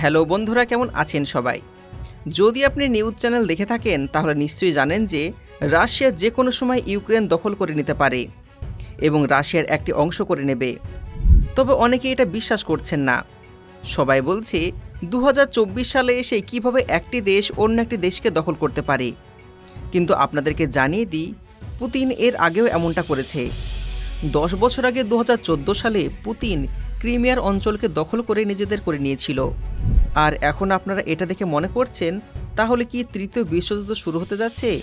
Hello বন্ধুরা, কেমন আছেন সবাই? যদি আপনি নিউজ চ্যানেল দেখে থাকেন, তাহলে নিশ্চয়ই জানেন যে রাশিয়া যে কোনো সময় ইউক্রেন দখল করে নিতে পারে এবং রাশিয়ার একটি অংশ করে নেবে। তবে অনেকে এটা বিশ্বাস করছেন না। সবাই বলছে দু হাজার চব্বিশ সালে এসে কীভাবে একটি দেশ অন্য একটি দেশকে দখল করতে পারে? কিন্তু আপনাদেরকে জানিয়ে দিই, পুতিন এর আগেও এমনটা করেছে। দশ বছর আগে দু হাজার চোদ্দ সালে পুতিন ক্রিমিয়ার অঞ্চলকে দখল করে নিজেদের করে নিয়েছিল। আর এখন আপনারা এটা দেখে মনে করছেন, তাহলে কি তৃতীয় বিশ্বযুদ্ধ শুরু হতে যাচ্ছে?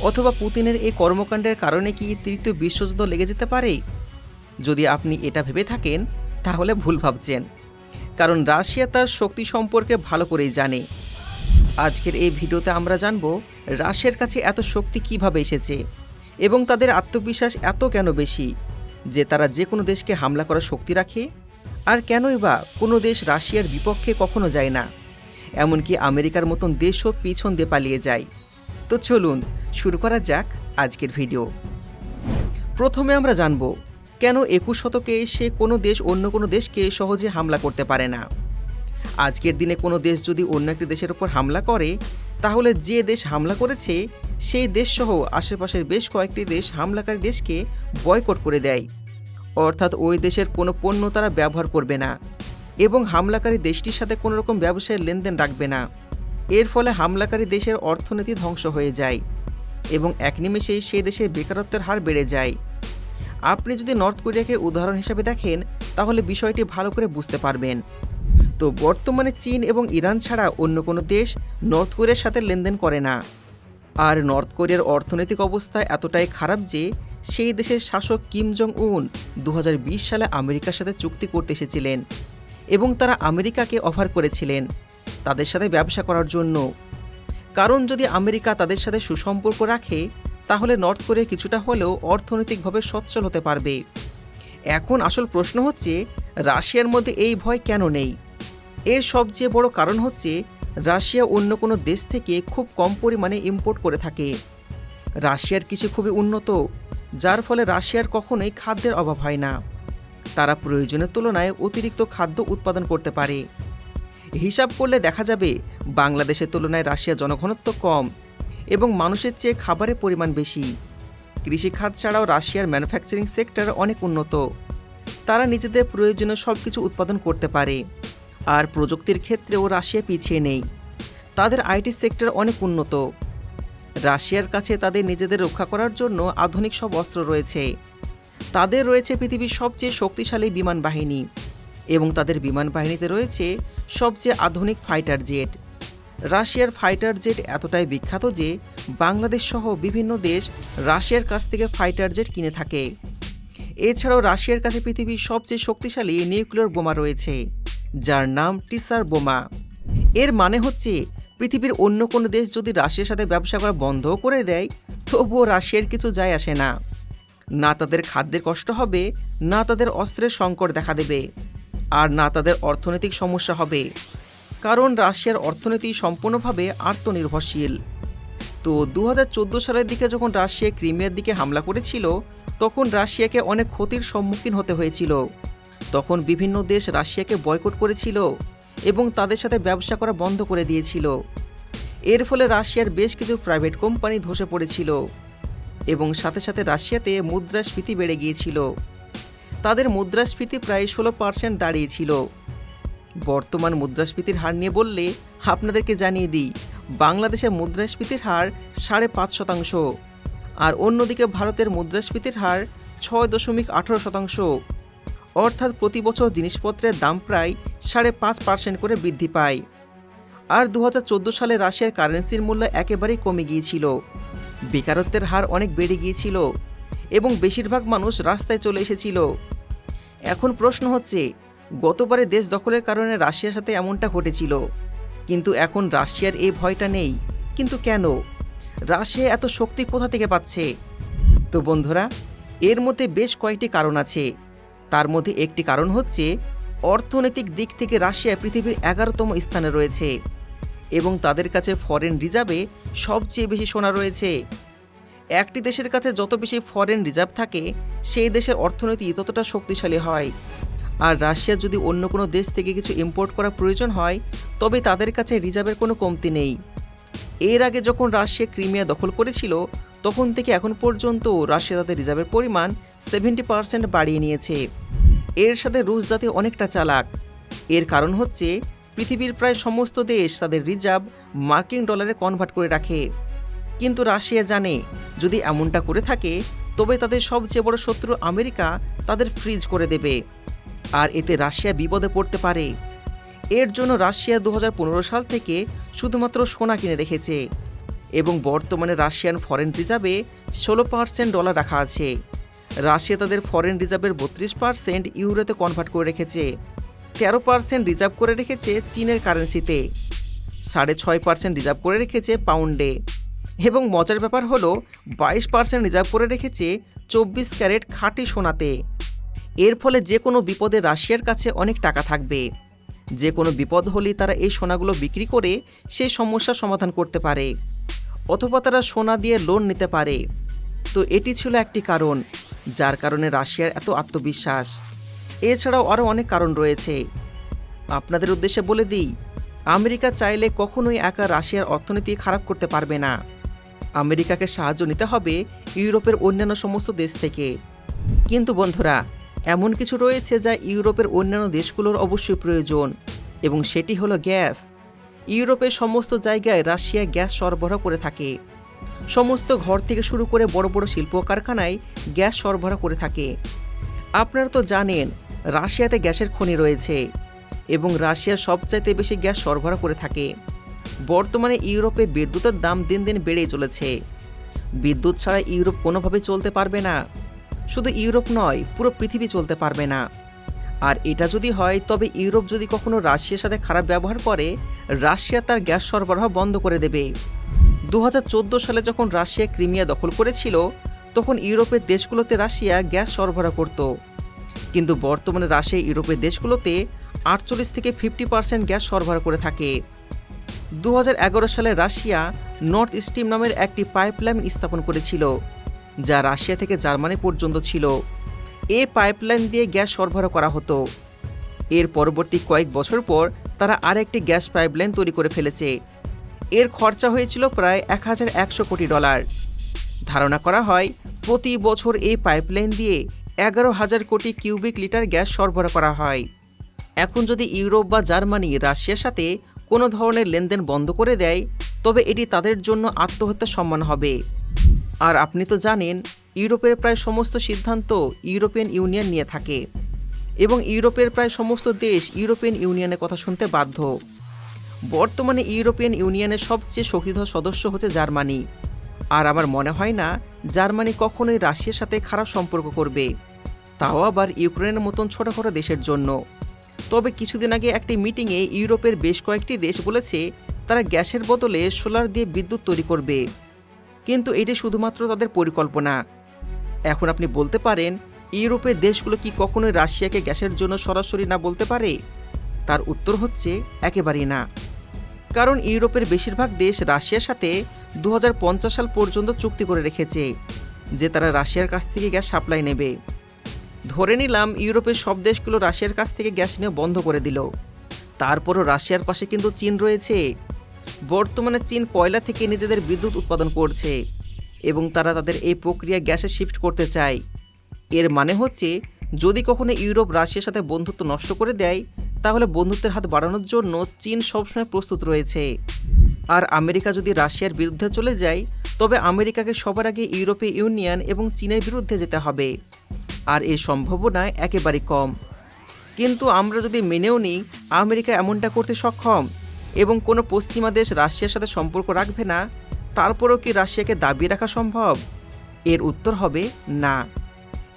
অথবা পুতিনের এই কর্মকাণ্ডের কারণে কি তৃতীয় বিশ্বযুদ্ধ লেগে যেতে পারে? যদি আপনি এটা ভেবে থাকেন, তাহলে ভুল ভাবছেন। কারণ রাশিয়া তার শক্তি সম্পর্কে ভালো করেই জানে। আজকের এই ভিডিওতে আমরা জানব, রাশিয়ার কাছে এত শক্তি কীভাবে এসেছে? এবং তাদের আত্মবিশ্বাস এত কেন বেশি? যে তারা যে কোনো দেশকে হামলা করার শক্তি রাখে? আর কেনই বা কোনো দেশ রাশিয়ার বিপক্ষে কখনো যায় না। এমনকি আমেরিকার মতন দেশও পিছন দিয়ে পালিয়ে যায়। তো চলুন, শুরু করা যাক আজকের ভিডিও। প্রথমে আমরা জানব, কেন একুশ শতকে এসে কোনো দেশ অন্য কোনো দেশকে সহজে হামলা করতে পারে না? আজকের দিনে কোনো দেশ যদি অন্য একটি দেশের ওপর হামলা করে, তাহলে যে দেশ হামলা করেছে, সেই দেশসহ আশেপাশের বেশ কয়েকটি দেশ হামলাকারী দেশকে বয়কট করে দেয়। অর্থাৎ ওই দেশের কোনো পণ্য তারা ব্যবহার করবে না এবং হামলাকারী দেশটির সাথে কোনো রকম ব্যবসায়ের লেনদেন রাখবে না। এর ফলে হামলাকারী দেশের অর্থনীতি ধ্বংস হয়ে যায় এবং এক নিমেষেই সেই দেশের বেকারত্বের হার বেড়ে যায়। আপনি যদি নর্থ কোরিয়াকে উদাহরণ হিসেবে দেখেন, তাহলে বিষয়টি ভালো করে বুঝতে পারবেন। তো বর্তমানে চীন এবং ইরান ছাড়া অন্য কোনো দেশ নর্থ কোরিয়ার সাথে লেনদেন করে না। আর নর্থ কোরিয়ার অর্থনৈতিক অবস্থা এতটাই খারাপ যে সেই দেশের শাসক কিম জং উন দু হাজার বিশ সালে আমেরিকার সাথে চুক্তি করতে এসেছিলেন এবং তারা আমেরিকাকে অফার করেছিলেন তাদের সাথে ব্যবসা করার জন্য। কারণ যদি আমেরিকা তাদের সাথে সুসম্পর্ক রাখে, তাহলে নর্থ কোরিয়া কিছুটা হলেও অর্থনৈতিকভাবে সচ্ছল হতে পারবে। এখন আসল প্রশ্ন হচ্ছে, রাশিয়ার মধ্যে এই ভয় কেন নেই? এর সবচেয়ে বড় কারণ হচ্ছে, রাশিয়া অন্য কোনো দেশ থেকে খুব কম পরিমাণে ইম্পোর্ট করে থাকে। রাশিয়ার কৃষি খুবই উন্নত। যার ফলে রাশিয়ার কখনোই খাদ্যের অভাব হয় না। তারা প্রয়োজনের তুলনায় অতিরিক্ত খাদ্য উৎপাদন করতে পারে। হিসাব করলে দেখা যাবে, বাংলাদেশের তুলনায় রাশিয়া জনঘনত্ব কম এবং মানুষের চেয়ে খাবারের পরিমাণ বেশি। কৃষিখাত ছাড়াও রাশিয়ার ম্যানুফ্যাকচারিং সেক্টর অনেক উন্নত। তারা নিজেদের প্রয়োজনীয় সব কিছু উৎপাদন করতে পারে। আর প্রযুক্তির ক্ষেত্রেও রাশিয়া পিছিয়ে নেই। তাদের আইটি সেক্টর অনেক উন্নত। রাশিয়ার কাছে তাদের নিজেদের রক্ষা করার জন্য আধুনিক সব অস্ত্র রয়েছে। তাদের রয়েছে পৃথিবীর সবচেয়ে শক্তিশালী বিমান বাহিনী এবং তাদের বিমান বাহিনীতে রয়েছে সবচেয়ে আধুনিক ফাইটার জেট। রাশিয়ার ফাইটার জেট এতটাই বিখ্যাত যে বাংলাদেশ সহ বিভিন্ন দেশ রাশিয়ার কাছ থেকে ফাইটার জেট কিনে থাকে। এছাড়াও রাশিয়ার কাছে পৃথিবীর সবচেয়ে শক্তিশালী নিউক্লিয়ার বোমা রয়েছে, যার নাম টিসার বোমা। এর মানে হচ্ছে পৃথিবীর অন্য কোনো দেশ যদি রাশিয়ার সাথে ব্যবসা করা বন্ধও করে দেয়, তবুও রাশিয়ার কিছু যায় আসে না। না তাদের খাদ্যের কষ্ট হবে, না তাদের অস্ত্রের সংকট দেখা দেবে, আর না তাদের অর্থনৈতিক সমস্যা হবে। কারণ রাশিয়ার অর্থনীতি সম্পূর্ণভাবে আত্মনির্ভরশীল। তো দু হাজার চোদ্দ সালের দিকে যখন রাশিয়া ক্রিমিয়ার দিকে হামলা করেছিল, তখন রাশিয়াকে অনেক ক্ষতির সম্মুখীন হতে হয়েছিল। তখন বিভিন্ন দেশ রাশিয়াকে বয়কট করেছিল। এবং তাদের সাথে ব্যবসা করা বন্ধ করে দিয়েছিল। এর ফলে রাশিয়ার বেশ কিছু প্রাইভেট কোম্পানি ধসে পড়েছিল এবং সাথে সাথে রাশিয়াতে মুদ্রাস্ফীতি বেড়ে গিয়েছিল। তাদের মুদ্রাস্ফীতি প্রায় ষোলো পার্সেন্ট দাঁড়িয়েছিল। বর্তমান মুদ্রাস্ফীতির হার নিয়ে বললে আপনাদেরকে জানিয়ে দিই, বাংলাদেশের মুদ্রাস্ফীতির হার সাড়ে পাঁচ শতাংশ, আর অন্যদিকে ভারতের মুদ্রাস্ফীতির হার ছয় দশমিক আঠারো শতাংশ। অর্থাৎ প্রতি বছর জিনিসপত্রের দাম প্রায় সাড়ে পাঁচ পার্সেন্ট করে বৃদ্ধি পায়। আর দু হাজার চোদ্দ সালে রাশিয়ার কারেন্সির মূল্য একেবারেই কমে গিয়েছিল। বেকারত্বের হার অনেক বেড়ে গিয়েছিল এবং বেশিরভাগ মানুষ রাস্তায় চলে এসেছিল। এখন প্রশ্ন হচ্ছে, গতবারে দেশ দখলের কারণে রাশিয়ার সাথে এমনটা ঘটেছিল। কিন্তু এখন রাশিয়ার এই ভয়টা নেই। কিন্তু কেন? রাশিয়া এত শক্তি কোথা থেকে পাচ্ছে? তো বন্ধুরা, এর মধ্যে বেশ কয়েকটি কারণ আছে। তার মধ্যে একটি কারণ হচ্ছে, অর্থনৈতিক দিক থেকে রাশিয়া পৃথিবীর এগারোতম স্থানে রয়েছে এবং তাদের কাছে ফরেন রিজার্ভে সবচেয়ে বেশি সোনা রয়েছে। একটি দেশের কাছে যত বেশি ফরেন রিজার্ভ থাকে, সেই দেশের অর্থনীতি ততটা শক্তিশালী হয়। আর রাশিয়া যদি অন্য কোনো দেশ থেকে কিছু ইম্পোর্ট করা প্রয়োজন হয়, তবে তাদের কাছে রিজার্ভের কোনো কমতি নেই। এর আগে যখন রাশিয়া ক্রিমিয়া দখল করেছিল তখন থেকে এখন পর্যন্ত রাশিয়া তাদের রিজার্ভের পরিমাণ সেভেন্টি পার্সেন্ট বাড়িয়ে নিয়েছে। এর সাথে রুশ জাতি অনেকটা চালাক। এর কারণ হচ্ছে, পৃথিবীর প্রায় সমস্ত দেশ তাদের রিজার্ভ মার্কিন ডলারে কনভার্ট করে রাখে। কিন্তু রাশিয়া জানে, যদি এমনটা করে থাকে, তবে তাদের সবচেয়ে বড় শত্রু আমেরিকা তাদের ফ্রিজ করে দেবে। আর এতে রাশিয়া বিপদে পড়তে পারে। এর জন্য রাশিয়া দু হাজার পনেরো সাল থেকে শুধুমাত্র সোনা কিনে রেখেছে। এবং বর্তমানে রাশিয়ান ফরেন রিজার্ভে ষোলো পার্সেন্ট ডলার রাখা আছে। রাশিয়া তাদের ফরেন রিজার্ভের বত্রিশ পার্সেন্ট ইউরোতে কনভার্ট করে রেখেছে। তেরো পার্সেন্ট রিজার্ভ করে রেখেছে চীনের কারেন্সিতে সাড়ে ছয় পার্সেন্ট রিজার্ভ করে রেখেছে পাউন্ডে এবং মজার ব্যাপার হলো, বাইশ পার্সেন্ট রিজার্ভ করে রেখেছে চব্বিশ ক্যারেট খাঁটি সোনাতে। এর ফলে যে কোনো বিপদে রাশিয়ার কাছে অনেক টাকা থাকবে। যে কোনো বিপদ হলেই তারা এই সোনাগুলো বিক্রি করে সেই সমস্যার সমাধান করতে পারে। অথবা তারা সোনা দিয়ে লোন নিতে পারে। তো এটি ছিল একটি কারণ, যার কারণে রাশিয়ার এত আত্মবিশ্বাস। এছাড়াও আরও অনেক কারণ রয়েছে। আপনাদের উদ্দেশ্যে বলে দিই, আমেরিকা চাইলে কখনোই একা রাশিয়ার অর্থনীতি খারাপ করতে পারবে না। আমেরিকাকে সাহায্য নিতে হবে ইউরোপের অন্যান্য সমস্ত দেশ থেকে। কিন্তু বন্ধুরা, এমন কিছু রয়েছে যা ইউরোপের অন্যান্য দেশগুলোর অবশ্যই প্রয়োজন, এবং সেটি হলো গ্যাস। ইউরোপের সমস্ত জায়গায় রাশিয়া গ্যাস সরবরাহ করে থাকে। সমস্ত ঘর থেকে শুরু করে বড় বড় শিল্প কারখানায় গ্যাস সরবরাহ করে থাকে। আপনারা তো জানেন, রাশিয়াতে গ্যাসের খনি রয়েছে এবং রাশিয়া সবচাইতে বেশি গ্যাস সরবরাহ করে থাকে। বর্তমানে ইউরোপে বিদ্যুতের দাম দিন দিন বেড়েই চলেছে। বিদ্যুৎ ছাড়া ইউরোপ কোনোভাবে চলতে পারবে না। শুধু ইউরোপ নয়, পুরো পৃথিবী চলতে পারবে না। আর এটা যদি হয়, তবে ইউরোপ যদি কখনো রাশিয়ার সাথে খারাপ ব্যবহার করে, রাশিয়া তার গ্যাস সরবরাহ বন্ধ করে দেবে। দু হাজার চোদ্দ সালে যখন রাশিয়া ক্রিমিয়া দখল করেছিল, তখন ইউরোপের দেশগুলোতে রাশিয়া গ্যাস সরবরাহ করত। কিন্তু বর্তমানে রাশিয়া ইউরোপের দেশগুলোতে আটচল্লিশ থেকে ফিফটি পার্সেন্ট গ্যাস সরবরাহ করে থাকে। দু হাজার এগারো সালে রাশিয়া নর্থ স্ট্রিম নামের একটি পাইপলাইন স্থাপন করেছিল, যা রাশিয়া থেকে জার্মানি পর্যন্ত ছিল। এ পাইপলাইন দিয়ে গ্যাস সরবরাহ করা হতো। এর পরবর্তী কয়েক বছর পর তারা আরেকটি গ্যাস পাইপলাইন তৈরি করে ফেলেছে। এর খরচা হয়েছিল প্রায় এক হাজার একশো কোটি ডলার। ধারণা করা হয়, প্রতি বছর এই পাইপলাইন দিয়ে এগারো হাজার কোটি কিউবিক লিটার গ্যাস সরবরাহ করা হয়। এখন যদি ইউরোপ বা জার্মানি রাশিয়ার সাথে কোনো ধরনের লেনদেন বন্ধ করে দেয়, তবে এটি তাদের জন্য আত্মহত্যা সম্মান হবে। আর আপনি তো জানেন, ইউরোপের প্রায় সমস্ত সিদ্ধান্ত ইউরোপিয়ান ইউনিয়ন নিয়ে থাকে এবং ইউরোপের প্রায় সমস্ত দেশ ইউরোপিয়ান ইউনিয়নের কথা শুনতে বাধ্য। বর্তমানে ইউরোপিয়ান ইউনিয়নের সবচেয়ে শক্তিধর সদস্য হচ্ছে জার্মানি। আর আমার মনে হয় না, জার্মানি কখনোই রাশিয়ার সাথে খারাপ সম্পর্ক করবে। তাও আবার ইউক্রেনের মতন ছোটোখাটো দেশের জন্য। তবে কিছুদিন আগে একটি মিটিংয়ে ইউরোপের বেশ কয়েকটি দেশ বলেছে, তারা গ্যাসের বদলে সোলার দিয়ে বিদ্যুৎ তৈরি করবে। কিন্তু এটি শুধুমাত্র তাদের পরিকল্পনা। এখন আপনি বলতে পারেন, ইউরোপের দেশগুলো কি কখনোই রাশিয়াকে গ্যাসের জন্য সরাসরি না বলতে পারে? তার উত্তর হচ্ছে, একেবারেই না। কারণ ইউরোপের বেশিরভাগ দেশ রাশিয়ার সাথে দু হাজার পঞ্চাশ সাল পর্যন্ত চুক্তি করে রেখেছে, যে তারা রাশিয়ার কাছ থেকে গ্যাস সাপ্লাই নেবে। ধরে নিলাম, ইউরোপের সব দেশগুলো রাশিয়ার কাছ থেকে গ্যাস নিয়ে বন্ধ করে দিল। তারপরও রাশিয়ার পাশে কিন্তু চীন রয়েছে। বর্তমানে চীন কয়লা থেকে নিজেদের বিদ্যুৎ উৎপাদন করছে এবং তারা তাদের এই প্রক্রিয়া গ্যাসে শিফট করতে চায়। এর মানে হচ্ছে, যদি কখনো ইউরোপ রাশিয়ার সাথে বন্ধুত্ব নষ্ট করে দেয়, তাহলে বন্ধুত্বের হাত বাড়ানোর জন্য চীন সবসময় প্রস্তুত রয়েছে। আর আমেরিকা যদি রাশিয়ার বিরুদ্ধে চলে যায়, তবে আমেরিকাকে সবার আগে ইউরোপীয় ইউনিয়ন এবং চীনের বিরুদ্ধে যেতে হবে। আর এই সম্ভাবনা একেবারে কম। কিন্তু আমরা যদি মেনেও নিই, আমেরিকা এমনটা করতে সক্ষম। এবং কোনো পশ্চিমা দেশ রাশিয়ার সাথে সম্পর্ক রাখবে না, তারপরেও কি রাশিয়াকে দাবিয়ে রাখা সম্ভব? এর উত্তর হবে না।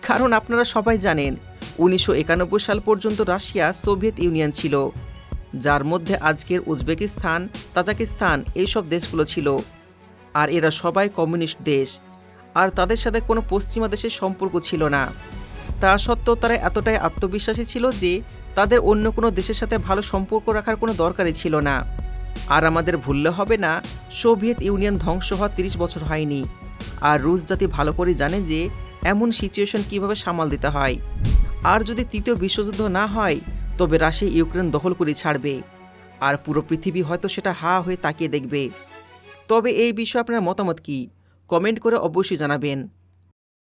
কারণ আপনারা সবাই জানেন, উনিশশো একানব্বই সাল পর্যন্ত রাশিয়া সোভিয়েত ইউনিয়ন ছিল, যার মধ্যে আজকের উজবেকিস্তান, তাজাকিস্তান এইসব দেশগুলো ছিল। আর এরা সবাই কমিউনিস্ট দেশ, আর তাদের সাথে কোনো পশ্চিমা দেশের সম্পর্ক ছিল না। তা সত্ত্বেও তারা এতটাই আত্মবিশ্বাসী ছিল যে তাদের অন্য কোনো দেশের সাথে ভালো সম্পর্ক রাখার কোনো দরকারই ছিল না। আর আমাদের ভুললে হবে না, সোভিয়েত ইউনিয়ন ধ্বংস হওয়া তিরিশ বছর হয়নি। আর রুশ জাতি ভালো করে জানে যে এমন সিচুয়েশন কীভাবে সামাল দিতে হয়। আর যদি তৃতীয় বিশ্বযুদ্ধ না হয়, তবে রাশিয়া ইউক্রেন দখল করে ছাড়বে। আর পুরো পৃথিবী হয়তো সেটা হা হয়ে তাকিয়ে দেখবে। তবে এই বিষয়ে আপনার মতামত কি? কমেন্ট করে অবশ্যই জানাবেন।